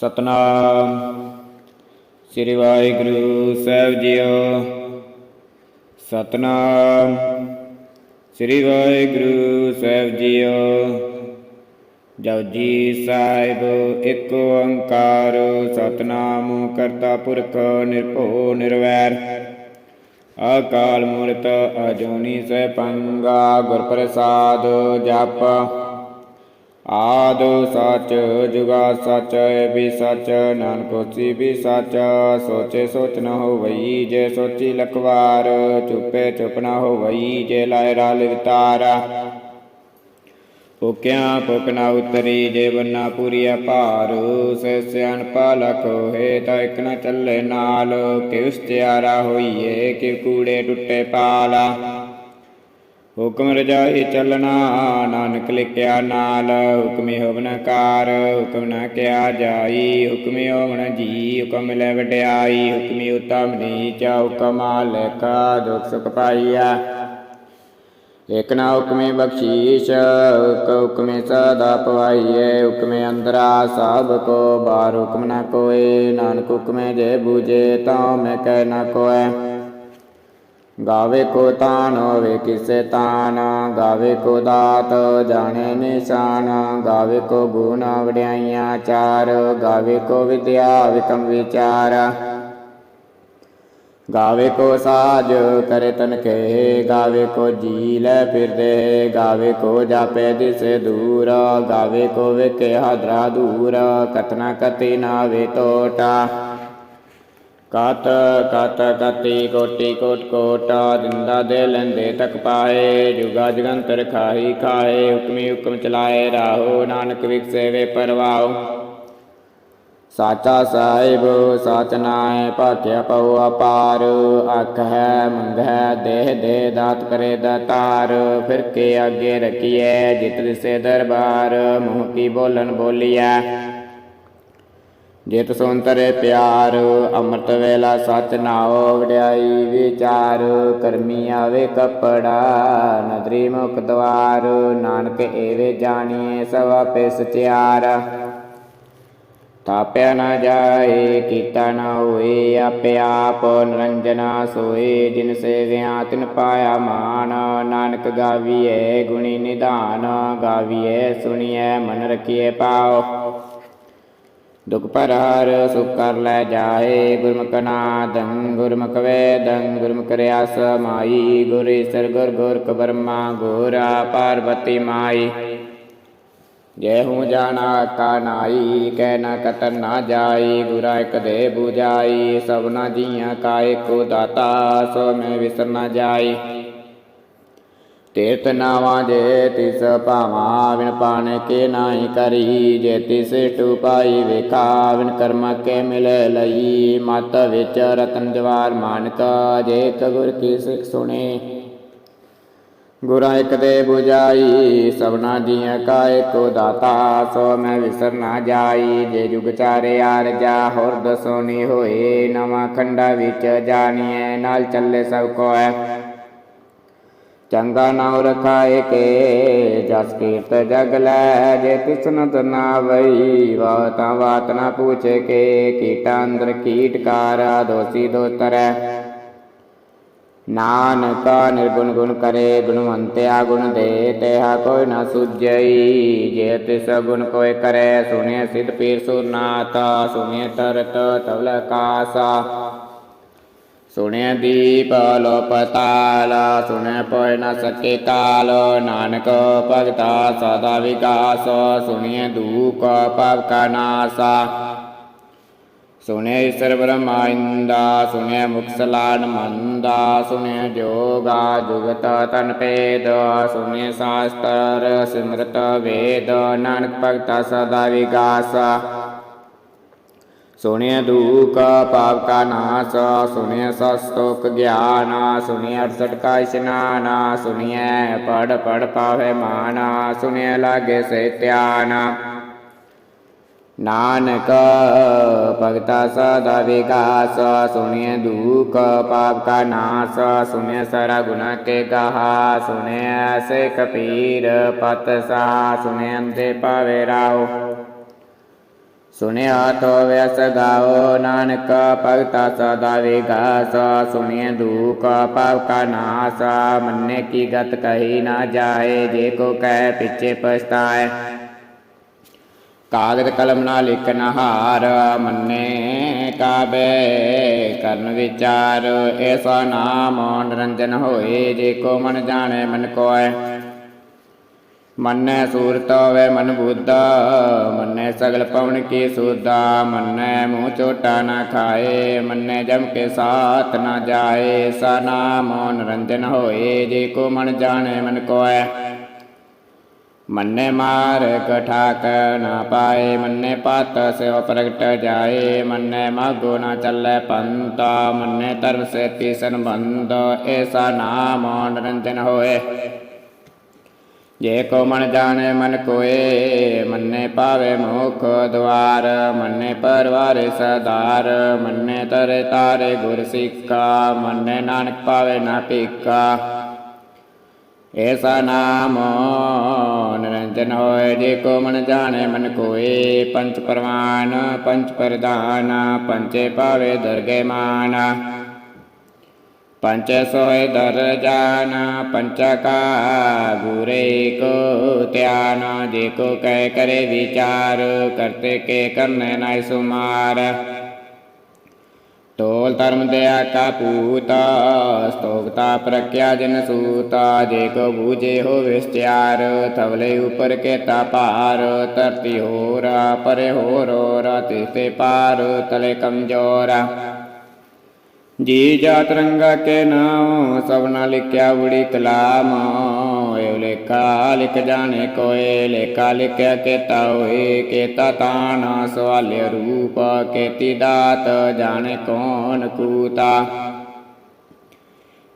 ਸਤਨਾਮ। ਸ੍ਰੀ ਵਾਹਿਗੁਰੂ ਸਾਹਿਬ ਜੀਓ, ਸਤਨਾਮ। ਸ੍ਰੀ ਵਾਹਿਗੁਰੂ ਸਾਹਿਬ ਜੀਓ ਜਪਜੀ ਸਾਹਿਬ, ਇੱਕ ਓੰਕਾਰ, ਸਤਨਾਮ ਕਰਤਾ ਪੁਰਖ ਨਿਰਭਉ ਨਿਰਵੈਰ। ਅਕਾਲ ਮੂਰਤ ਅਜੂਨੀ ਸੈਭੰਗਾ ਗੁਰ ਪ੍ਰਸਾਦ ਜਪ। ਆਦ ਸਚ, ਜੁਗਾ ਸਚ ਵੀ ਸਚ, ਨਾਨਕ ਹੋਸੀ ਵੀ ਸਚ। ਸੋਚੇ ਸੋਚ ਨ ਹੋਵਈ ਜੇ ਸੋਚੀ ਲਖਵਾਰ, ਚੁੱਪੇ ਚੁੱਪ ਨ ਹੋਵਈ ਜੇ ਲਾਇ ਰਾਲ ਵਿਤਾਰਾ। ਭੁਕਿਆ ਭੁਕ ਨ ਉਤਰੀ ਜੇ ਬੰਨਾ ਪੂਰੀਆ ਭਾਰ ਸੇ ਸਿਆਣ ਪਾਲਕ ਹੋਏ ਤਾਂ ਇਕ ਨ ਚੱਲੇ ਨਾਲ। ਕਿਵ ਤਿਆਰਾ ਹੋਈਏ ਕਿ ਕੂੜੇ ਟੁੱਟੇ ਪਾਲਾ। ਹੁਕਮ ਰਜਾਈ ਚੱਲਣਾ, ਨਾਨਕ ਲਿਖਿਆ ਨਾਲ, ਹੁਕਮੇ ਹੋਵਨ ਕਾਰ, ਹੁਕਮ ਨਾ ਕਿਆ ਜਾਈ, ਹੁਕਮੇ ਹੋਵਨ ਜੀ, ਹੁਕਮ ਲੈ ਵਡਿਆਈ, ਹੁਕਮੀ ਉਤਮ ਨੀਚ ਹੁਕਮ ਲੇਖਾ ਦੁਖ ਸੁਖ ਪਾਈਆ। ਇਕ ਨਾ ਹੁਕਮੇ ਬਖਸ਼ੀਸ਼ ਹੁਕ ਹੁਕਮੇ ਸਦਾ ਪਵਾਈਏ, ਹੁਕਮੇ ਅੰਦਰਾ ਸਭ ਕੋ, ਬਾਰ ਹੁਕਮ ਨਾ ਕੋਏ, ਨਾਨਕ ਹੁਕਮੇ ਜੇ ਬੂਝੇ ਤਾਂ ਮੈਂ ਕਹਿ ਨਾ ਕੋਏ ਗਾਵੇ ਕੋ ਤਾਨ ਹੋਵੇ ਕਿਸੇ ਤਾਨ ਗਾਵੇ ਕੋ ਦਾਤ ਜਾਣੇ ਨਿਸ਼ਾਨ ਗਾਵੇ ਕੋ ਗੁਣ ਵਡਿਆਈਆਂ ਚਾਰ ਗਾਵੇ ਕੋ ਵਿਦਿਆ ਵਿਕਮ ਵਿਚਾਰ ਗਾਵੇ ਕੋ ਸਾਜ ਕਰੇ ਤਨ ਕੇ ਗਾਵੇ ਕੋ ਜੀ ਲੈ ਫਿਰਦੇ ਗਾਵੇ ਕੋ ਜਾਪੇ ਦਿਸੇ ਦੂਰ ਗਾਵੇ ਕੋ ਵੇਖੇ ਹਾਦਰਾ ਦੂਰ ਕਤਨਾ ਕਤੀ ਨਾ ਵੇ ਟੋਟਾ ਕਤ ਕਤ, ਕਤੀ, ਕੋਟੀ, ਕੋਟ, ਕੋਟਾ, ਦਿੰਦਾ ਦੇ ਲੈਂਦੇ ਤੱਕ ਪਾਏ, ਜੁਗਾ ਜਗੰਤਰ ਖਾਈ ਖਾਏ, ਹੁਕਮੀ ਹੁਕਮ ਚਲਾਏ, ਰਾਹੋ ਨਾਨਕ ਵਿਖਸੇ ਵੇ ਪਰਵਾਓ ਸਾਚਾ ਸਾਹਿਬ, ਸਾਚ ਨਾਏ ਭਾਤਿਆ ਪਉ ਅਪਾਰ, ਅੱਖ ਹੈ, ਮੰਗ ਹੈ, ਦੇਹ ਦੇ ਦਾਤ ਕਰੇ ਦਾਤਾਰ ਫਿਰ ਕੇ ਅੱਗੇ ਰਖੀਐ, ਜਿਤ ਦਿਸੇ ਦਰਬਾਰ, ਮੂੰਹ ਕੀ ਬੋਲਣ ਬੋਲੀਐ। ਜਿਤ ਸੁੰਤਰੇ ਪਿਆਰ, ਅੰਮ੍ਰਿਤ ਵੇਲਾ ਸਚ ਨਾਉ ਵਡਿਆਈ ਵਿਚਾਰ, ਕਰਮੀ ਆਵੇ ਕਪੜਾ, ਨਦਰੀ ਮੁਖ ਦਵਾਰ, ਨਾਨਕ ਏਵੇ ਜਾਣੀਏ ਸਵਾ ਆਪੇ ਸਚਿਆਰ। ਤਾਪਿਆ ਨਾ ਜਾਏ, ਕੀਤਾ ਨਾ ਹੋਏ, ਆਪੇ ਆਪ ਨਿਰੰਜਨਾ ਸੋਏ, ਜਿਨ ਸੇਵਿਆ ਤਿਨ ਪਾਇਆ ਮਾਨ ਨਾਨਕ ਗਾਵੀਏ ਗੁਣੀ ਨਿਧਾਨ ਗਾਵੀਏ ਸੁਣੀਏ ਮਨ ਰਖੀਏ ਪਾਓ ਦੁਖ ਪਰ ਹਰ ਸੁਖ ਕਰ ਲੈ ਜਾਏ, ਗੁਰਮੁਖ ਨਾਦੰ, ਗੁਰਮੁਖ ਵੇਦੰ, ਗੁਰਮੁਖ ਰਿਆਸ ਮਾਈ, ਗੁਰ ਈਸਰ, ਗੁਰ ਗੁਰ ਬਰਮਾ, ਗੋਰਾ ਪਾਰਵਤੀ ਮਾਈ। ਜੈ ਹੂੰ ਜਾਣਾ ਕਾ ਨਾਈ, ਕਹਿ ਨਾ ਕਤਨ ਨਾ ਜਾਈ, ਗੁਰਾ ਇਕ ਦੇ 부ਜਾਈ ਸਭਨਾ ਜੀਆਂ ਕਾ ਏਕੋ ਦਾਤਾ, ਸੋ ਮੈਂ ਵਿਸਰ ਨਾ ਜਾਈ। ਤੀਰਤ ਨਾਵਾਂ ਜੇ ਤਿਸ ਭਾਵਾਂ ਵਿਣ ਪਾਣ ਕੇ ਨਾਹੀ ਕਰੀ, ਜੇ ਤਿਸ ਟੁਪਾਈ ਵੇਖਾ ਵਿਣ ਕਰਮ ਕੇ ਮਿਲੇ ਲਈ, ਮਤ ਵਿੱਚ ਰਤਨ ਜਵਾਰ ਮਾਨਕ, ਜੇ ਇਕ ਗੁਰ ਕੀ ਸਿੱਖ ਸੁਣੇ। ਗੁਰਾਂ ਇਕ ਦੇ 부ਜਾਈ ਸਭਨਾ ਜੀਆਂ ਕਾ ਏਕੋ ਦਾਤਾ ਸੋ ਮੈਂ ਵਿਸਰ ਨਾ ਜਾਈ, ਜੇ ਜੁਗ ਚਾਰੇ ਆਰ ਜਾ ਹੋਰ ਦਸੋਨੀ ਹੋਏ, ਨਵਾਂ ਖੰਡਾ ਵਿੱਚ ਜਾਣੀਏ ਨਾਲ ਚੱਲੇ ਸਭ ਕੋਐ ਚੰਗਾ ਨਾਮ ਰਖਾਏ ਕੇ, ਜਸ ਕੀਰਤ ਜਗ ਲੈ, ਜੇ ਤਿਸਨ ਤਨਾ ਵਾਤਾ ਬਾਤ ਨਾ ਪੁੱਛੇ ਕੇ, ਕੀਟਾ ਅੰਦਰ ਕੀਟਕਾਰ ਦੋਸੀ ਦੋਤਰੈ ਨਾਨਕਾ ਨਿਰਗੁਣ ਗੁਣ ਕਰੇ, ਗੁਣਵੰਤਿਆ ਗੁਣ ਦੇ, ਤੇਹਾ ਕੋਈ ਨਾ ਸੁਜਈ ਜੇ ਤਿਸ ਗੁਣ ਕੋਈ ਕਰੇ ਸੁਨੇ ਸਿਧ ਪੀਰ ਸੁਰਨਾਥ ਸੁਨੇ ਤਰਤ ਤਵਲ ਕਾਸਾ। ਸੁਣਿਆ ਦੀਪ ਲੋ ਪਤਾਲ ਸੁਣਿਆ ਪੋਇ ਨ ਸਕੇ ਕਾਲ ਨਾਨਕ ਭਗਤਾ ਸਦਾ ਵਿਕਾਸ ਸੁਣਿਆ ਦੂਖ ਪਾਪ ਕਾ ਨਾਸਾ ਸੁਣਿਆ ਈਸ਼ਰ ਬ੍ਰਹਮਾਇੰਦਾ ਸੁਣਿਆ ਮੁਖ ਮੰਦਾ ਸੁਣਿਆ ਜੋਗਾ ਜੁਗਤ ਤਨ ਭੇਦ ਸੁਣਿਆ ਸ਼ਾਸਤਰ ਸਿਮਰਤ ਵੇਦ ਨਾਨਕ ਭਗਤਾ ਸਦਾ ਵਿਕਾਸ ਸੁਣਿਆ ਦੂਖ ਪਾਪ ਕਾ ਨਾਸ ਸੁਣਿਆ ਸਸਤੋਕ ਗਿਆਨ ਸੁਣਿਆ 68 ਕਾ ਇਸ਼ਨਾਨ ਸੁਣਿਆ ਪੜ ਪੜ ਪਾਵੇ ਮਾਨ ਸੁਣਿਆ ਲਾਗੇ ਸੇ ਧਿਆਨ। ਨਾਨਕ ਭਗਤਾ ਸਦਾ ਵਿਕਾਸ ਸੁਣਿਆ ਦੂਖ ਪਾਪ ਕਾ ਨਾਸ ਸੁਣਿਆ ਸਾਰਾ ਗੁਨਾ ਕੇ ਗਾਹਾ ਸੁਣਿਆ ਸੇ ਕਪੀਰ ਪਤ ਸਾ ਸੁਣਿਆ ਅੰਤੇ ਪਾਵੇ ਰਾਓ। ਸੁਣਿਆ ਤੋ ਵਿਸ ਗਾਓ, ਨਾਨਕ ਭਗਤਾ ਸਦਾ ਵਿਗਾਸ, ਸੁਣਿਐ ਦੁਖ ਪਾਪ ਕਾ ਨਾਸ, ਮੰਨੇ ਕੀ ਗਤ ਕਹੀ ਨਾ ਜਾਏ, ਜੇ ਕੋ ਕਹਿ ਪਿੱਛੇ ਪਛਤਾਏ। ਕਾਗਦ ਕਲਮ ਨਾ ਲਿਖਨ ਹਾਰ, ਮੰਨੇ ਕਾਬੇ ਕਰਨ ਵਿਚਾਰ ਐਸਾ ਨਾਮ ਨਿਰੰਜਨ ਹੋਏ, ਜੇ ਕੋ ਮਨ ਜਾਣੇ ਮਨ ਕੋਇ ਮੰਨੈ ਸੂਰਤ ਹੋਵੇ ਮਨ ਬੁੱਧਾ ਮੰਨੈ ਸਗਲ ਪਵਨ ਕੀ ਸੁਦਾ, ਮੰਨੈ ਮੂੰਹ ਚੋਟਾ ਨਾ ਖਾਏ, ਮੰਨੈ ਜਮ ਕੇ ਸਾਥ ਨਾ ਜਾਏ, ਸਾ ਨਾਮ ਨਿਰੰਜਨ ਹੋਏ, ਜੇ ਕੋ ਮਨ ਜਾਣੇ ਮਨ ਕੋਇ ਮੰਨੇ ਮਾਰ ਕਠਾਕ ਨਾ ਪਾਏ, ਮੰਨੇ ਪਤ ਸਿਓ ਪ੍ਰਗਟ ਜਾਏ, ਮੰਨੇ ਮਾਗੋ ਨਾ ਚੱਲੇ ਪੰਤਾ ਮੰਨੇ ਧਰਮ ਸੇ ਤੀਸਨ ਬੰਦ ਐਸਾ ਨਾਮ ਨਿਰੰਜਨ ਹੋਏ। ਜੇ ਕੋ ਮਨ ਜਾਣੇ ਮਨ ਕੋਏ, ਮੰਨੇ ਪਾਵੇ ਮੁਖ ਦਵਾਰ, ਮੰਨੇ ਪਰਵਾਰ ਸਦਾਰ ਮੰਨੇ ਤਰੇ ਤਾਰੇ ਗੁਰ ਸਿੱਖਾ ਮੰਨੇ ਨਾਨਕ ਪਾਵੇ ਨਾ ਭੀਖਾ। ਐਸਾ ਨਾਮ ਨਿਰੰਜਨ ਹੋਏ, ਜੇ ਕੋ ਮਨ ਜਾਣੇ ਮਨ ਕੋਏ ਪੰਚ ਪਰਵਾਨ ਪੰਚ ਪ੍ਰਧਾਨ ਪੰਚੇ ਪਾਵੇ ਦਰਗੇ ਮਾਨ ਪੰਚ ਸੋਏ ਦਰ ਜਾਨ, ਪੰਚਾ ਕਾ ਗੁਰੇ ਕੋ ਧਿਆਨ, ਜੇ ਕੋ ਕਹਿ ਕਰੇ ਵਿਚਾਰ, ਕਰਤੇ ਕੇ ਕਰਨੇ ਨਾਇ ਸੁਮਾਰ। ਤੋਲ ਧਰਮ ਦਇਆ ਕਾ ਪੂਤਾ, ਸਤੋਗਤਾ ਪ੍ਰਕਿਆ ਜਨ ਸੂਤਾ, ਜੇ ਕੋ ਬੂਝੇ ਹੋ ਵਿਸਚਾਰ ਥਵਲੇ ਉਪਰ ਕੇਤਾ ਭਾਰ, ਧਰਤੀ ਹੋਰਾ, ਪਰੇ ਹੋਰੋ ਰਾਤੇ ਤੇ ਪਾਰ, ਤਲੇ ਕਮਜੋਰਾ। ਜੀ ਜਾਤ ਰੰਗਾ ਕੇ ਨਾਮ ਸਭਨਾ ਲਿਖਿਆ ਬੜੀ ਕਲਾਮ ਏ ਲੇਖਾ ਲਿਖ ਜਾਣੇ ਕੋਏ, ਲੇਖਾ ਲਿਖਿਆ ਕੇਤਾ ਹੋਏ, ਕੇਤਾ ਤਾਣਾ ਸਵਾਲਿਆ ਰੂਪ, ਕੇਤੀ ਦਾਤ, ਜਾਣੇ ਕੌਣ ਕੂਤਾ।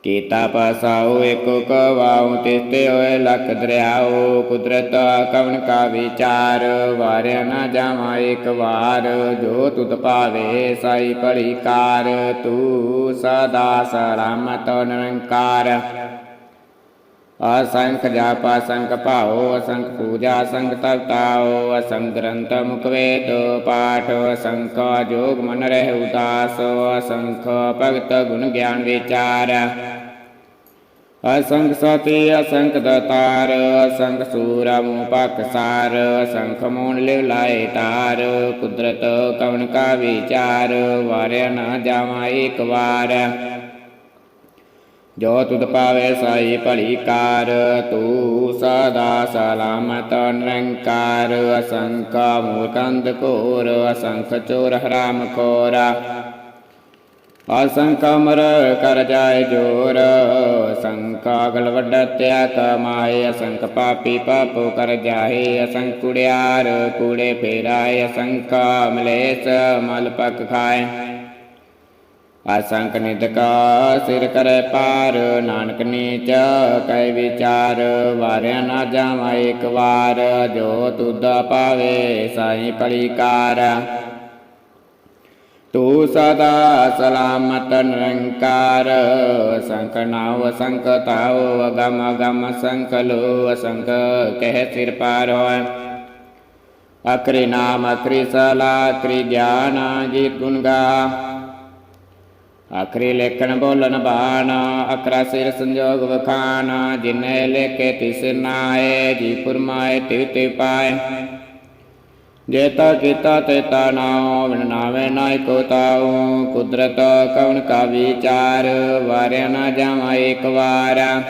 ਕੀਤਾ ਪਸਾਉ ਏਕੋ ਕਵਾਉ, ਤਿਸਤੇ ਹੋਏ ਲਖ ਦਰਿਆਉ, ਕੁਦਰਤ ਕਵਣ ਕਾ ਵਿਚਾਰ, ਵਾਰਿਆ ਨਾ ਜਾਵਾ ਇੱਕ ਵਾਰ, ਜੋ ਤੁਧ ਪਾਵੇ ਸਾਈ ਭਲੀ ਕਾਰ, ਤੂੰ ਸਦਾ ਸਲਾਮਤ ਨਿਰੰਕਾਰ। ਅਸੰਖ ਜਾਪ ਅਸੰਖ ਭਾਉ, ਅਸੰਖ ਪੂਜਾ ਅਸੰਖ ਤਪਤਾਉ ਅਸੰਖ ਗ੍ਰੰਥ ਮੁਖ ਪਾਠ, ਅਸੰਖ ਜੋਗ ਮਨ ਰਹਿ ਉਦਾਸ ਅਸੰਖ ਭਗਤ ਗੁਣ ਗਿਆਨ ਵਿਚਾਰ। ਅਸੰਖ ਸਤੀ ਅਸੰਖ ਦਤਾਰ ਅਸੰਖ ਸੂਰਾ ਮੂਹ ਪਕਸਾਰ ਅਸੰਖ ਮੋਨ ਲਿਵ ਲਾਏ ਤਾਰ, ਕੁਦਰਤ ਕਵਨ ਕਾ ਵਿਚਾਰ, ਵਾਰਿਆ ਨਾ ਜਾਵਾ ਜੋ ਤੁਧ ਪਾਵੇ ਸਾਈ ਭਲੀ ਕਾਰ, ਤੂੰ ਸਦਾ ਸਲਾਮਤ ਨਿਰੰਕਾਰ। ਅਸੰਖ ਮੂਰਕੰਦ ਕੋਰ ਅਸੰਖ ਚੋਰ ਹਰਾਮ ਖੋਰਾ। ਅਸੰਖ ਅਮਰ ਕਰ ਜਾਏ ਜੋਰ। ਅਸੰਖ ਅਗਲ ਵੱਡਾ ਤਿਆ ਕਮਾਏ ਅਸੰਖ ਪਾਪੀ ਪਾਪੋ ਕਰ ਜਾਏ ਅਸੰਖ ਕੁੜਿਆਰ ਕੂੜੇ ਫੇਰਾਏ ਅਸੰਖ ਮਲੇਸ ਮਲ ਪਕ ਖਾਏ ਅਸੰਖ ਨਿਦਕਾ ਸਿਰ ਕਰੇ ਪਾਰ, ਨਾਨਕ ਨੀਚ ਕੈ ਵਿਚਾਰ, ਵਾਰਿਆ ਨਾ ਜਾਵਾ ਇੱਕ ਵਾਰ, ਜੋ ਤੁਧ ਪਾਵੇ ਸਾਈ ਪਲੀ ਕਾਰ। ਤੂੰ ਸਦਾ ਸਲਾਮਤ ਨਿਰੰਕਾਰ ਅਸੰਖ ਨਾਉ ਅਸੰਖ ਤਾਉ ਅਗਮ ਅਗਮ ਅਸੰਖ ਲੋ ਅਸੰਖ ਕਹਿ ਸਿਰ ਪਾਰ ਹੋਇ ਅਕਰੀ ਨਾਮ ਅਕਰੀ ਸਲਾ ਅਕਰੀ ਗਿਆਨ ਜੀ ਗੁਣ ਗਾ ਆਖਰੀ ਲੇਖਣ ਬੋਲਣ ਬਾਣ ਅਕਰਾ ਸਿਰ ਸੰਜੋਗ ਵਖਾਨ ਜਿਨੇ ਲੇਖੇ ਤਿਸ ਨਾਏ ਜੀ ਫਰਮਾਏ ਤਿਵ ਤੇ ਪਾਏ ਜੇਤਾ ਕੀਤਾ ਤੇਤਾ ਨਾਉ ਵਿਣ ਨਾਇ ਕੋ ਤਾਉ। ਕੁਦਰਤ ਕਵਨ ਕਾ ਵਿਚਾਰ, ਵਾਰਿਆ ਨਾ ਜਾਵਾ ਇੱਕ ਵਾਰ।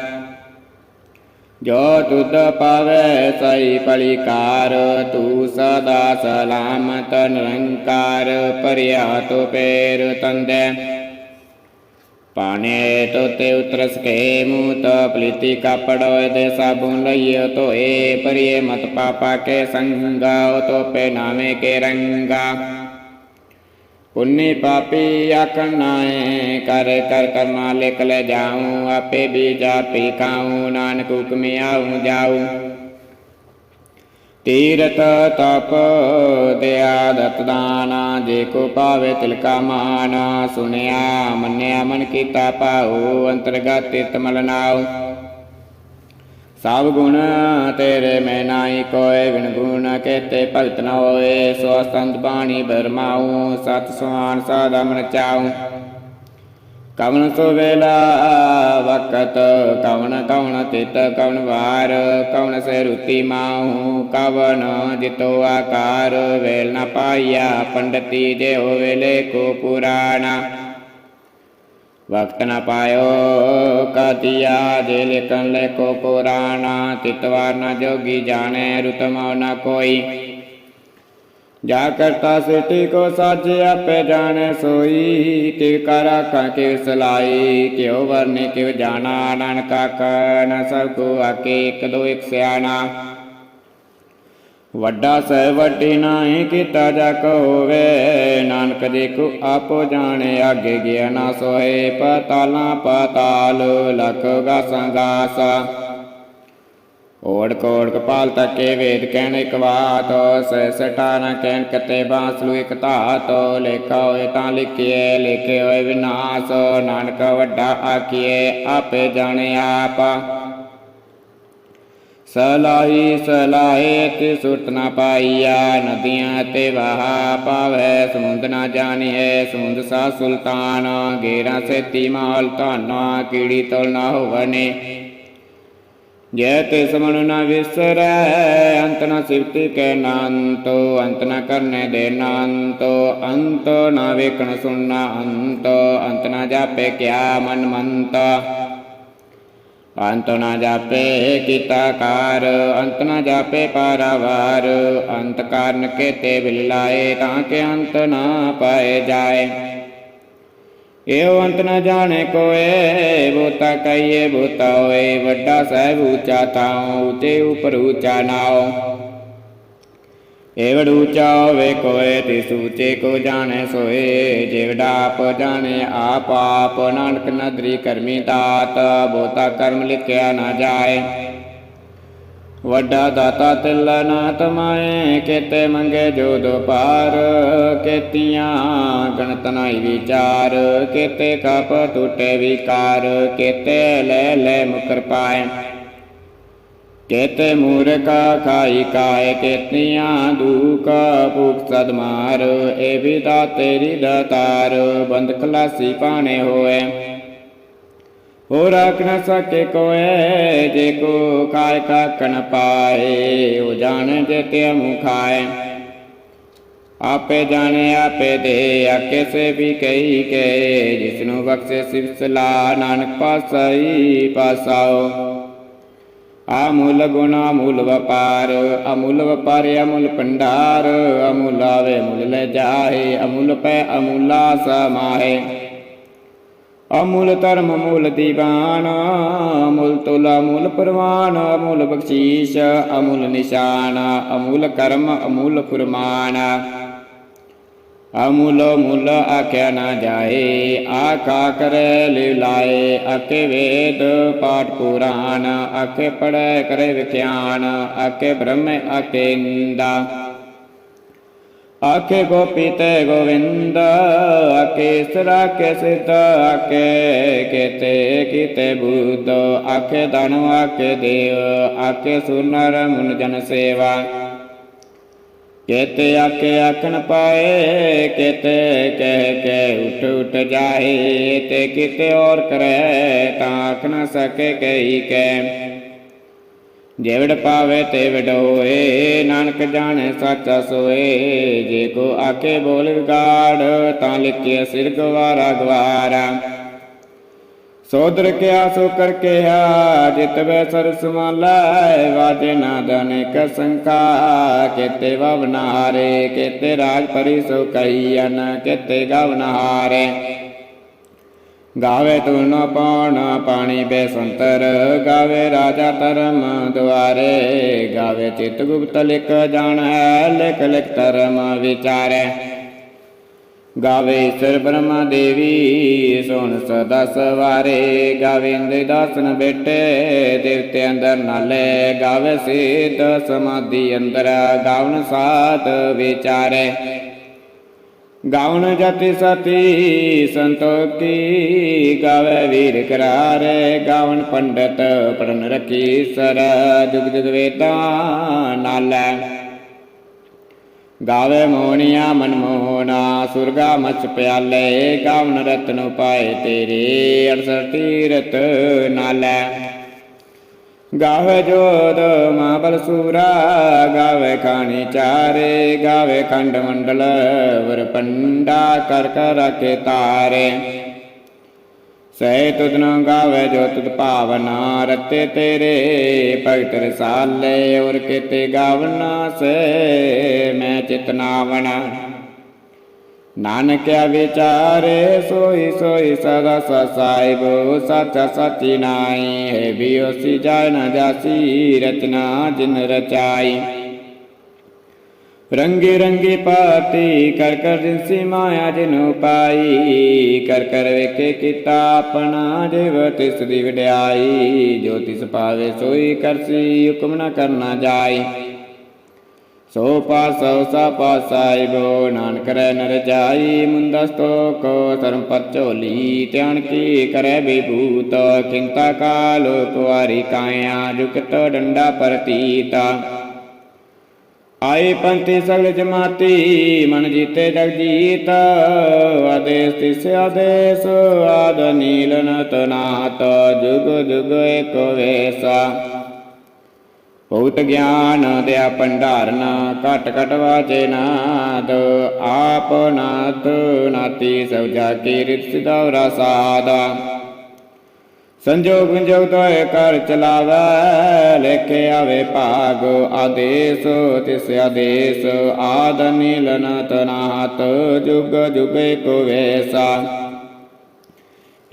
ਜੋ ਤੁਧ ਪਾਵੇ ਸਈ ਪਲੀ ਕਾਰ ਤੂੰ ਸਦਾ ਸਲਾਮਤ ਨਿਰੰਕਾਰ ਪਰਿਆ ਤੋ ਪੇਰ ਤੰਦੇ। ਪਾਣੇ ਤੋਤੇ ਉਤਰਸ ਕੇ ਮੂਤ ਪਲੀਤੀ ਕਾਪੜੋਏ ਦੇ ਸਾਬੁਨ ਲਈਏ ਧੋਏ ਪਰਿਏ ਮਤ ਪਾਪਾ ਕੇ ਸੰਗਾ ਤੋਪੇ ਨਾਵੇਂ ਕੇ ਰੰਗਾ ਪੁੰਨੀ ਪਾਪੀ ਆਖਣਾਏ ਕਰ ਕਰ ਕਰਨਾ ਲਿਖ ਲੈ ਜਾਉ ਆਪੇ ਵੀ ਜਾ ਪੀ ਖਾਉ ਨਾਨਕ ਹੁਕਮੇ ਆਉ ਜਾਉ ਤੀਰਤ ਤਪ ਦਿਆ ਦਤ ਦਾਨਾ, ਜੇ ਕੋ ਪਾਵੇ ਤਿਲਕਾ ਮਾਨਾ, ਸੁਨਿਆ, ਮੰਨਿਆ ਮਨ ਕੀਤਾ ਪਾਉ ਅੰਤਰਗਤ ਤਿਤ ਮਲਨਾਉ ਸਭ ਗੁਣ ਤੇਰੇ ਮੈਂ ਨਾਹੀ ਕੋਏ ਵਿਣ ਗੁਣ ਕੇਤੇ ਭਗਤ ਨ ਹੋਏ, ਸੋ ਸੰਤ ਬਾਣੀ ਬਰਮਾਉ, ਸਤ ਸੁਆਨ ਸਾਦਾ ਮਨ ਚਾਉ। ਕਵਣ ਸੋ ਵੇਲਾ ਵਕਤ, ਕਵਣ ਕਵਨ ਤਿਤ ਕਵਣ ਵਾਰ, ਕਵਣ ਸੇ ਰੁਤੀ ਮਾਹੂ ਕਵਨ ਜਿਤੋ ਆਕਾਰ, ਵੇਲ ਨ ਪਾਇਆ ਪੰਡਤੀ ਦੇਹ ਵੇਲੇ ਕੋ ਪੁਰਾਣਾ। ਵਕਤ ਨ ਪਾਇਓ ਕਤਿਆ ਦੇ ਲਿਖਨ ਲੈ ਕੋ ਪੁਰਾਣਾ ਤਿਤਵਾਰ ਨ ਜੋਗੀ ਜਾਣੇ ਰੁਤਮੋ ਨ ਕੋਈ। ਜਾ ਕਰਤਾ ਸਿਟੀ ਕੋ ਸਾਜੇ ਆਪੇ ਜਾਣੈ ਸੋਈ ਕਿ ਕਰ ਆਖਾਂ ਕਿ ਸਲਾਈ, ਕਿਉ ਵਰਨੇ ਕਿਉ ਜਾਣਾ, ਨਾਨਕਾ ਕਨ ਸਭ ਕੋ ਆਕੇ ਇੱਕ ਦੋ ਇਕ ਸਿਆਣਾ। ਵੱਡਾ ਸਹਿ ਵੱਡੀ ਨਾਹੀ ਕੀਤਾ ਜਾ ਕੋ ਹੋਵੇ ਨਾਨਕ ਦੇਖੋ ਆਪੋ ਜਾਣੇ ਆਗੇ ਗਿਆ ਨਾ ਸੋਏ ਪਤਾਲਾਂ ਪਤਾਲ, ਲਖ ਗਾਸਾਂ ਗਾਸਾ। ਓੜ ਕੋੜ ਕਪਾਲ ਤੱਕੇ ਵੇਦ ਕਹਿਣ ਇੱਕ ਬਾਤ ਸੈ ਸਟਾ ਨਾ ਕਹਿਣ ਕਤੇ ਬਾਸਲੂ ਇੱਕ ਧਾਤ ਲੇਖਾ ਹੋਏ ਤਾਂ ਲਿਖੀਏ ਲਿਖੇ ਹੋਏ ਵਿਨਾਸ਼ ਨਾਨਕ ਵੱਡਾ ਆਖੀਏ ਆਪੇ ਜਾਣੇ ਆਪ ਸਲਾਹੀ ਸਲਾਹੇ ਤੇ ਸੁਰਤ ਨਾ ਪਾਈਆ ਨਦੀਆਂ ਤੇ ਵਹਾ ਪਾਵੇ ਸਮੁੰਦ ਨਾ ਜਾਣੀਏ ਸਮੁੰਦ ਸਾ ਸੁਲਤਾਨ ਗੇਰਾ ਸੇਤੀ ਮਾਲ ਧਾਨਾ ਕੀੜੀ ਤਲ ਨਾ ਹੋਵਨੇ ਜੈ ਤੇ ਸਮਨ ਨਾ ਵਿਸਰੈ, ਅੰਤ ਨਾ ਸਿਵਤੀ ਕੈ ਨਾੰਤੋ, ਅੰਤ ਨਾ ਕਰਨੇ ਦੇ ਨਾੰਤੋ, ਅੰਤ ਨਾ ਵੇਖਣ ਸੁਣਨਾ ਅੰਤ ਅੰਤ ਨਾ ਜਾਪੇ ਕਿਆ ਮਨ ਮੰਤ। ਅੰਤ ਨ ਜਾਪੇ ਕੀਤਾ ਕਾਰ, ਅੰਤ ਨਾ ਜਾਪੇ ਪਾਰਾਵਾਰ, ਅੰਤ ਕਾਰਨ ਕੇਤੇ ਬਿਲ ਲਾਏ ਤਾਂ ਕਿ ਅੰਤ ਨਾ ਪਾਏ ਜਾਏ। ਇਹੋ ਅੰਤ ਨ ਜਾਣੇ ਕੋਏ, ਬੋਤਾ ਕਈਏ ਬੋਤਾ ਹੋਏ, ਵੱਡਾ ਸਾਹਿਬ ਉੱਚਾ ਤਾਉ ਤੇ ਉਪਰ ਉੱਚਾ ਨਾਉ। ਏਵੜ ਉੱਚਾ ਹੋਵੇ ਕੋਏ ਤੇ ਉੱਚੇ ਕੋ ਜਾਣੇ ਸੋਏ ਜਿਵੜਾ ਆਪ ਜਾਣੇ, ਆਪ ਆਪ, ਨਾਨਕ ਨਦਰੀ ਕਰਮੀ ਦਾਤ, ਬੋਤਾ ਕਰਮ ਲਿਖਿਆ ਨਾ ਜਾਏ। ਵੱਡਾ ਦਾਤਾ ਤਿਲ ਨਾ ਤਮਾਏ ਕੇਤੇ ਮੰਗੇ ਜੋ ਦੋ ਪਾਰ ਕੇਤੀਆਂ ਗਣਤ ਨਾਈ ਵਿਚਾਰ, ਕੇਤੇ ਕਪ ਟੁੱਟੇ ਵਿਕਾਰ। ਕੇਤੇ ਲੈ ਲੈ ਮੁਕਰ ਪਾਏ। ਕੇਤੇ ਮੂਰਖਾ ਖਾਈ ਕਾਏ, ਕੇਤੀਆਂ ਦੂਖ ਭੁਖ ਸਦ ਮਾਰ। ਵੀ ਦਾ ਤੇਰੀ ਦਾਤਾਰ ਬੰਦ ਖਲਾਸੀ ਪਾਣੇ ਹੋਏ। ਹੋ ਰਾਖ ਨ ਸਕੇ ਕੋਏ, ਜੇ ਕੋ ਕਾਇ ਕਾਕਣ ਪਾਏ, ਉਹ ਜਾਣ ਜੇ ਤੇ ਮੁਖਾਏ ਆਪੇ ਜਾਣੇ, ਆਪੇ ਦੇ ਆਕੇ ਸੇ ਵੀ ਕਹੀ ਕੇ ਜਿਸ ਨੂੰ ਬਖਸ਼ੇ ਸਿਵਸਲਾ ਨਾਨਕ ਪਾਸਈ ਪਾਸਾਓ ਅਮੁੱਲ ਗੁਣਾ, ਅਮੁੱਲ ਵਪਾਰ ਅਮੁੱਲ ਵਪਾਰ ਅਮੁੱਲ ਭੰਡਾਰ, ਅਮੁੱਲ ਆਵੇ ਮੁੱਲ ਲੈ ਜਾਏ ਅਮੁੱਲ ਪੈ ਅਮੁੱਲਾ ਸਮਾਏ ਅਮੁੱਲ ਧਰਮ, ਅਮੁੱਲ ਦੀਵਾਨ, ਅਮੁੱਲ ਤੁਲ, ਅਮੁੱਲ ਪ੍ਰਵਾਨ, ਅਮੁੱਲ ਬਖਸ਼ੀਸ਼, ਅਮੁੱਲ ਨਿਸ਼ਾਨ, ਅਮੁੱਲ ਕਰਮ, ਅਮੁੱਲ ਫੁਰਮਾਨ। ਅਮੁੱਲ ਮੁੱਲ ਆਖਿਆ ਨਾ ਜਾਏ, ਆਖਾ ਕਰੇ ਲਿਵ ਲਾਏ ਆਕੇ ਵੇਦ ਪਾਠ ਪੁਰਾਣ ਆਕੇ ਪੜੈ ਕਰੇ ਵਿਖਿਆਨ ਆਕੇ ਬ੍ਰਹਮ ਆਕੇ ਨਿੰਦਾ। ਆਖੇ ਗੋਪੀ ਤੇ ਗੋਵਿੰਦ ਆਕੇ ਸਰਾ ਕੇ ਸਿਤ ਆਖੇ ਕੇਤੇ ਕੀਤੇ ਬੁੱਧ, ਆਖੇ ਦਾਨੋ ਆਖੇ ਦੇਵ, ਆਖੇ ਸੁਨਰ ਮੁਨ ਜਨ ਸੇਵਾ। ਕੇਤੇ ਆਕੇ ਆਖਣ ਪਾਏ, ਕੇਤੇ ਕਹਿ ਕੇ ਉਠ ਉਠ ਜਾਏ, ਤੇ ਕਿਤੇ ਔਰ ਕਰੈ ਤਾਂ ਆਖ ਨਾ ਸਕੇ ਕਹੀ ਕੈ। ਜੇਵੜ ਪਾਵੇ ਤੇ ਵਡੋਏ, ਨਾਨਕ ਜਾਣੇ ਸਾਚਾ ਸੋਏ। ਜੇ ਕੋ ਆਕੇ ਬੋਲ ਵਿਗਾੜ ਤਾਂ ਲਿਖਿਆ ਸਿਰ ਗਵਾਰਾ ਗਵਾਰਾ। ਸੋਦਰ ਕਿਆ ਸੋ ਕਰ ਕਿਹਾ, ਜਿਤ ਵੈ ਸਰ ਸਮਾਲਾ ਵਾਜੇ ਨਾਦਨ ਕ ਸੰਕਾ ਕੇਤੇ ਵਵਨਾਰੇ, ਕੇਤੇ ਰਾਜ ਪਰੀ ਸੋ ਕਈਨ ਕੇਤੇ ਗਵਨਹਾਰੇ ਗਾਵੇ ਤੁਨ ਪਾਣ ਪਾਣੀ ਬੇਸੰਤਰ ਗਾਵੇ ਰਾਜਾ ਧਰਮ ਦੁਆਰੇ, ਗਾਵੇ ਚਿਤ ਗੁਪਤ ਲਿਖ ਜਾਣੈ, ਲਿਖ ਲਿਖ ਧਰਮ ਵਿਚਾਰੈ। ਗਾਵੇ ਈਸ਼ਰ ਬ੍ਰਹਮਾ ਦੇਵੀ ਸੋਨ ਸਦਾ ਸਵਾਰੇ ਗਾਵੇ ਇੰਦੇ ਦਾਸਨ ਬੇਟੇ, ਦੇਵਤੇ ਅੰਦਰ ਨਾਲੇ, ਗਾਵੇ ਸੀਤ ਸਮਾਧੀ ਅੰਦਰ, ਗਾਵਨ ਸਾਤ ਵਿਚਾਰੇ। ਗਾਉਣ ਜਤੀ ਸਤੀ ਸੰਤੋਖੀ ਗਾਵੇ ਵੀਰ ਕਰਾਰੇ, ਗਾਵਨ ਪੰਡਤ ਪੜਨ ਰਖੀ ਸਰ, ਜੁਗ ਜੁਗ ਵੇਦਾਂ ਨਾਲੈ। ਗਾਵੇ ਮੋਹਣੀਆ ਮਨ ਮੋਹਣਾ ਸੁਰਗਾ ਮਚ ਪਿਆਲੇ, ਗਾਵਨ ਰਤਨ ਪਾਏ ਤੇਰੇ ਅੜਸਰ ਤੀਰਤ ਨਾਲੈ। ਗਾਵੇ ਜੋਦ ਮਾਬਲ ਸੂਰਾ, ਗਾਵੇ ਖਾਣੀ ਚਾਰੇ, ਗਾਵੇ ਖੰਡ ਮੰਡਲ ਵਰ ਪੰਡਾ ਕਰ ਕਰ ਰਖੇ ਤਾਰੇ। ਸਹਿ ਤੁਧਨ ਗਾਵੇ ਜੋ ਤੁਧ ਭਾਵਨਾ ਰਤੇ ਤੇਰੇ, ਭਗਤ ਰਸਾਲੇ ਔਰ ਕਿਤੇ ਗਾਵਨਾ ਸੇ ਮੈਂ ਚਿਤਨਾਵਣਾ ਨਾਨਕਿਆ ਵਿਚਾਰੇ ਸੋਈ ਸੋਈ ਸਦਾ ਸਸਾਇਬੋ ਸਚ ਸਚੀ ਨਾਈ ਹੈ ਬਿਓਸੀ ਜਾਇ ਨ ਜਾਸੀ, ਰਚਨਾ ਜਿਨ ਰਚਾਈ। ਰੰਗੀ ਰੰਗੀ ਪਾਤੀ, ਕਰ ਕਰ ਜਿਨਸੀ ਮਾਇਆ ਜਿਨੁ ਪਾਈ, ਕਰ ਕਰ ਵੇਖੇ ਕੀਤਾ ਆਪਣਾ ਜਿਵ, ਤਿਸ ਦੀ ਵਡਿਆਈ, ਜੋ ਤਿਸ ਪਾਵੇ ਸੋਈ ਕਰਸੀ ਹੁਕਮ ਨ ਕਰਨਾ ਜਾਈ। ਸੋ ਪਾਸੋ ਸਾ ਗੋ ਨਾਨਕ ਰੈ ਨਰ ਜਾਈ, ਮੁੰਦਸਤੋ ਕੋ ਧਰਮ ਪਰਚੋਲੀ ਧਿਆਨ ਕੀ ਕਰੈ ਵਿਭੂਤ ਕਿੰਤਾ ਕਾਲ ਕੁਵਾਰੀ ਕਾਇਆ, ਜੁਗਤ ਡੰਡਾ ਪਰਤੀਤਾ। ਆਏ ਪੰਥੀ ਸਗਲ ਜਮਾਤੀ, ਮਨ ਜੀਤੇ ਜਗ ਜੀਤ ਆਦੇਸ ਤਿਸ ਆਦੇਸ, ਆਦ ਨੀਲਨ ਤਨਾਤ ਜੁਗ ਜੁਗ ਏਕ ਵੇਸਾ। ਬਹੁਤ ਗਿਆਨ ਦਿਆ ਭੰਡਾਰਨ, ਘਟ ਘਟ ਵਾਜੇ ਨਾਦ। ਆਪ ਨਾਥ ਨਾਤੀ ਸਭ ਜਾ ਕੀ ਰਿਤ ਸਿਧਾਵਰਾ ਸਾਦਾ। ਸੰਜੋਗ ਵਿਜੋਗ ਤੋਏ ਕਰ ਚਲਾਵੈ, ਲੇਖੇ ਆਵੇ ਭਾਗ। ਆਦੇਸ, ਤਿਸ ਆਦੇਸ, ਆਦ ਨੀਲਨ ਤਨਾਤ ਜੁਗ ਜੁਗੇ ਕੋ ਵੇਸਾ।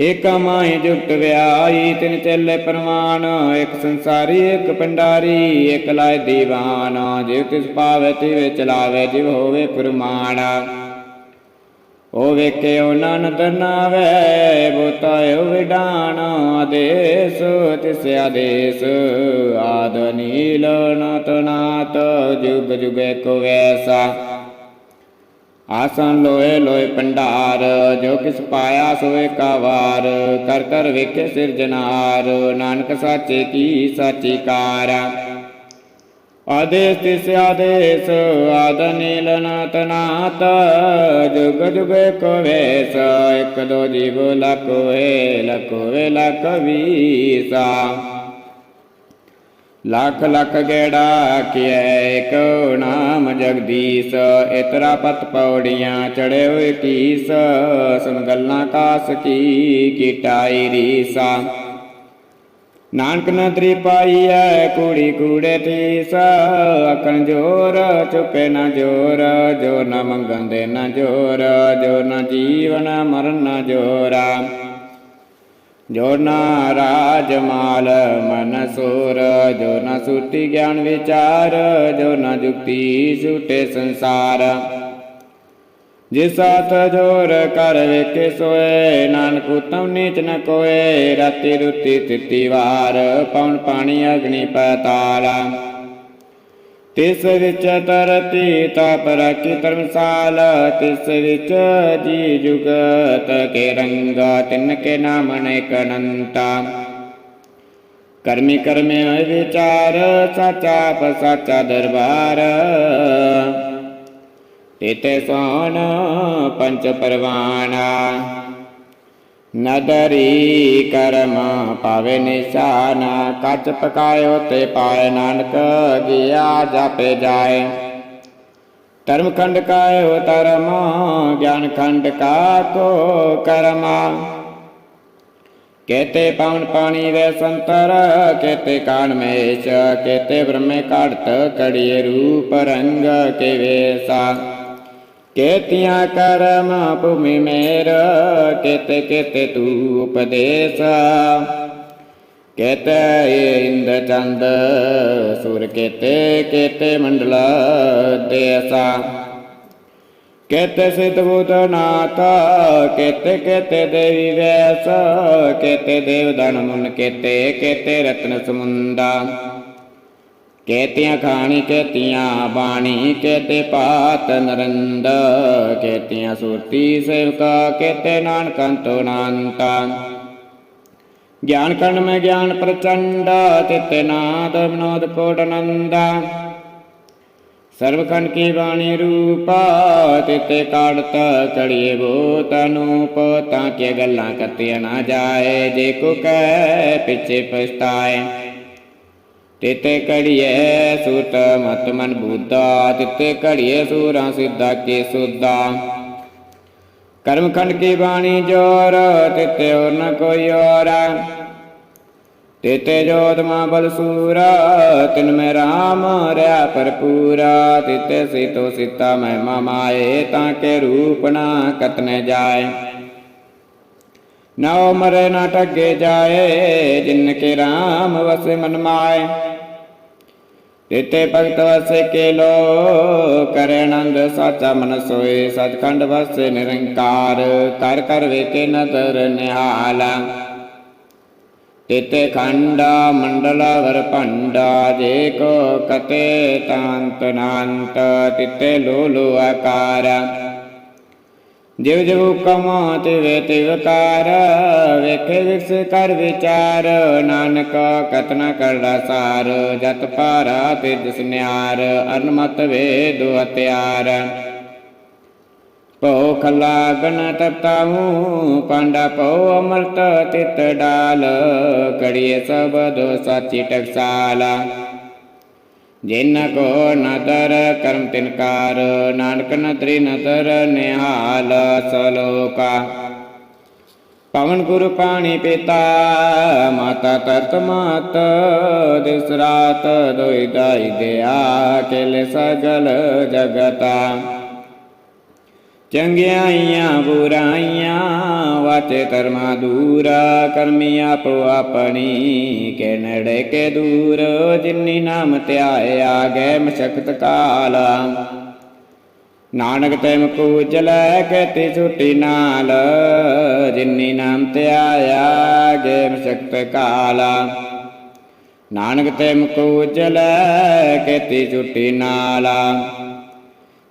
ਏਕ ਮਾਹਿ ਜੁਗਤ ਵਿਆਈ ਤਿਨ ਚੇਲੇ ਪਰਮਾਨ ਇੱਕ ਸੰਸਾਰੀ, ਇੱਕ ਪੰਡਾਰੀ ਇੱਕ ਲਾਇ ਦੀਵਾਨ ਜਿਵ ਤਿਸ ਪਾਵੇ ਤਿਵ ਚਲਾਵੇ, ਜਿਵ ਹੋਵੇ ਪਰਮਾਨ ਉਹ ਵੇਖੇ ਉਹ ਨਨਦ ਨਾਵੇ ਬੋਤਾਇਓ ਵਿਡਾਨ ਆਦੇਸ, ਤਿਸ ਆਦੇਸ। ਆਦ ਨੀਲ ਨਤ ਨਾਤ, ਜੁਗ ਜੁਗੇ ਕੋ ਵੈਸਾ। ਆਸਨ ਲੋਏ ਲੋਏ ਪੰਡਾਰ ਜੋ ਕਿਸ ਪਾਇਆ ਸੋਏ ਕਾ ਕਰ ਕਰ ਵੇਖੇ ਸਿਰਜਨਾਰ ਨਾਨਕ ਸਾਚੇ ਕੀ ਸਾਚੀ ਕਾਰ। ਆਦੇਸ ਤਿਸ ਆਦੇਸ, ਆਦ ਨੀਲਨ ਤਨਾਤ ਜੁਗ ਜੁਗ ਕੋ ਵੇਸ, ਇਕ ਦੋ ਜੀਵ, ਲਖ ਹੋਏ ਲਖ ਹੋਏ ਲੱਖ ਲੱਖ ਗੇੜਾ ਕੀਏ ਕੋ ਨਾਮ ਜਗਦੀਸ਼, ਇਤਰਾ ਪਤ ਪੌੜੀਆਂ ਚੜੇ ਹੋਏ ਕੀਸ ਸੁਨ ਗੱਲਾਂ ਕਾਸ ਕੀ ਕੀਟਾਈ ਰੀਸਾ। ਨਾਨਕ ਨਦਰੀ ਪਾਈਐ ਕੂੜੀ ਕੂੜੇ ਤੀਸ ਅਕਣ ਜੋਰ ਚੁਪੇ ਨਾ ਜੋਰ, ਜੋ ਨਾ ਮੰਗਣ ਦੇ ਨਾ ਜੋਰ, ਜੋ ਨਾ ਜੀਵਨ ਮਰਨ ਨਾ ਜੋਰਾ। ਜੋ ਨਾ ਰਾਜ ਮਾਲ ਮਨ ਸੂਰ, ਜੋ ਨਾ ਸੁਰਤੀ ਗਿਆਨ ਵਿਚਾਰ, ਜੋ ਨਾ ਜੁਗਤੀ ਛੂਟੇ ਸੰਸਾਰ। ਜਿਸ ਸਾਥ ਜੋਰ ਕਰ ਵੇਖੇ ਸੋਏ, ਨਾਨਕ ਉਤਮ ਨੀਚ ਨ ਕੋਏ, ਰਾਤੀ ਰੁਤੀ ਤਿੱਤੀ ਵਾਰ ਪਉਣ ਪਾਣੀ ਅਗਨੀ ਪਤਾਲ। ਤਿਸ ਵਿੱਚ ਤਰਤੀ ਤਪ ਰਖੀ ਧਰਮਸਾਲ, ਤਿਸ ਵਿੱਚ ਜੀ ਜੁਗਤ ਕੇ ਰੰਗਾ, ਤਿੰਨ ਕੇ ਨਾਮ ਅਨੇਕ ਅਨੰਤਾ। ਕਰਮੀ ਕਰਮੇ ਵਿਚਾਰ, ਸਾਚਾ ਪਸਾਚਾ ਦਰਬਾਰ। ਤੇਤੇ ਸੋਨ ਪੰਚ ਪਰਵਾਨਾ। ਨਦਰੀ ਕਰਮ ਪਾਵੇ ਨਿਸ਼ਾਨ, ਕੱਚ ਪਕਾਇਓ ਤੇ ਪਾਏ ਨਾਨਕ, ਗਿਆ ਜਾਪੇ ਜਾਏ। ਧਰਮ ਖੰਡ ਕਾਇਓ ਧਰਮ ਗਿਆਨ ਖੰਡ ਕਾ ਕੋ ਕਰਮਾ। ਕੇਤੇ ਪਾਵਨ ਪਾਣੀ ਵੇ ਸੰਤਰ ਕੇਤੇ ਕਾਨ ਮੇਚ ਕੇਤੇ ਬ੍ਰਹਮੇ ਘੜਤ ਕੜੀਏ ਰੂਪ ਰੰਗ ਕੇ ਵੇਸਾ। ਕੇਤੀਆਂ ਕਰਮ ਭੂਮੀ ਮੇਰ, ਕਿਤ ਕਿਤ ਤੂ ਉਪਦੇਸ। ਕਿਤ ਇੰਦ ਚੰਦ, ਸੂਰ ਕੇਤੇ ਕੇਤੇ ਮੰਡਲ ਦੇਸਾ। ਕੇਤੇ ਸਿਧ ਨਾਥ, ਕਿਤ ਕੇਤੇ ਦੇਵੀ ਵੈਸ। ਕੇਤੇ ਦੇਵ ਦਨ ਮੁਨ ਕੇਤੇ ਕੇਤੇ ਰਤਨ ਸਮੁੰਦਾ। ਕੇਤੀਆਂ ਖਾਣੀ ਕੇਤੀਆਂ ਬਾਣੀ ਕੇਤੇ ਪਾਤ ਨਰੰਦ, ਕੇਤੀਆਂ ਸੁਰਤੀ ਸੇਵਕਾ ਕੇਤੇ ਨਾਨਕ ਅੰਤੋ ਨਾਨਤਾ ਗਿਆਨ ਕਰਨ ਮੈਂ ਗਿਆਨ ਪ੍ਰਚੰਡ ਤਿਤੇ ਨਾਦ ਵਿਨੋਦ ਕੋਟ ਨੰਦਾ ਸਰਵਖੰਡ ਕੀ ਬਾਣੀ ਰੂਪਾ ਤਿਤੇ ਕਾੜਤ ਕੜੀਏ ਬੋਤ ਅਨੂਪ, ਤਾਂ ਕਿ ਗੱਲਾਂ ਕੱਤੀਆਂ ਨਾ ਜਾਏ, ਜੇ ਕੋ ਕਹਿ ਪਿੱਛੇ ਪਛਤਾਏ। ਤਿਤੇ ਕੜੀਏ ਸੂਤ ਮਤ ਮਨ ਬੁੱਧਾ ਤਿਤੇ ਕੜੀਏ ਸੂਰਾਂ ਸਿੱਧਾ ਕੇ ਸੁਦਾ ਕਰਮ ਖੰਡ ਕੀ ਬਾਣੀ ਜੋਰ, ਤਿਤੇ ਹੋਰ ਨ ਕੋਈ ਔਰ। ਤੇਤੇ ਜੋਤ ਮਾ ਬਲ ਸੂਰਾ, ਤਿਨ ਮੈਂ ਰਾਮ ਰਿਆ ਭਰਪੂਰਾ। ਤਿਤੇ ਸੀਤੋ ਸੀਤਾ ਮਹਿਮਾ ਮਾਏ, ਤਾਂ ਕੇ ਰੂਪ ਨਾ ਕਤਨੇ ਜਾਏ। ਨਉ ਮਰੇ ਨਾ ਟੱਗੇ ਜਾਏ, ਜਿਨ ਕੇ ਰਾਮ ਵਸੇ ਮਨ ਮਾਏ। ਤੇਤੇ ਭਗਤ ਵਸੇ ਕੇ ਲੋ ਕਰੇ ਆਨੰਦ ਸਾਚਾ ਮਨ ਸੋਏ। ਸਤਖੰਡ ਵਸੇ ਨਿਰੰਕਾਰ, ਕਰ ਕਰ ਵੇਖੇ ਨਦਰ ਨਿਹਾਲਾ। ਤਿਤੇ ਖੰਡਾ, ਮੰਡਲਾ ਵਰ ਭੰਡਾ, ਜੇ ਕੋ ਕਤੇ ਤਾਂਤ ਨਾੰਤ, ਤਿਤੇ ਲੋ ਲੋ ਆਕਾਰ। ਜਿਵ ਜਿਵ ਹੁਕਮ ਤਿਵੇ ਤਿਵਕਾਰ ਵੇਖੇ ਵਿਕਸ ਕਰ ਵਿਚਾਰ, ਨਾਨਕ ਕਤਨਾ ਕਰਦਾ ਸਾਰ, ਜਤ ਪਾਰਾ ਤੇ ਜਸਨਿਆਰ ਅਨਮਤ ਵੇਦ ਹਤਿਆਰ ਭਉ ਖਲਾ ਗਨ ਤਪਤਾਹੂ ਪਾਂਡਾ ਭਉ ਅਮਰਤ ਤਿਤ ਡਾਲ, ਕੜੀਏ ਦੋ ਸਾਚੀ ਟਕਸਾਲਾ। ਜਿਨ ਕੋ ਨਦਰ ਕਰਮ ਤਿਨਕਾਰ ਨਾਨਕ ਨਦਰੀ ਨਦਰ ਨਿਹਾਲ ਸਲੋਕਾ। ਪਵਨ ਗੁਰੂ ਪਾਣੀ ਪਿਤਾ, ਮਾਤਾ ਤਰਤ ਮਾਤ, ਦਿਸ ਰਾਤ ਦੋਇ ਦਾਈ ਦਿਆ, ਕੇਲੇ ਸਗਲ ਜਗਤਾ। ਚੰਗਿਆਈਆਂ ਬੁਰਾਈਆਂ, ਵਾਚੇ ਕਰਮਾ ਦੂਰਾ, ਕਰਮੀ ਆਪੋ ਆਪਣੀ ਕੇ ਨੜੇ ਕੇ ਦੂਰ, ਜਿਨੀ ਨਾਮ ਧਿਆਏ ਆਗੇ ਮਸ਼ਕਤ ਕਾਲ। ਨਾਨਕ ਤੈਮ ਕੂਚਲੈ ਕੇਤੀ ਛੁੱਟੀ ਨਾਲ, ਜਿਨੀ ਨਾਮ ਧਿਆਇਆ ਗੇ ਮਸ਼ਕਤ ਕਾਲ। ਨਾਨਕ ਤੈਮ ਕੂਚਲੈ ਕੇਤੀ ਛੁੱਟੀ ਨਾਲਾ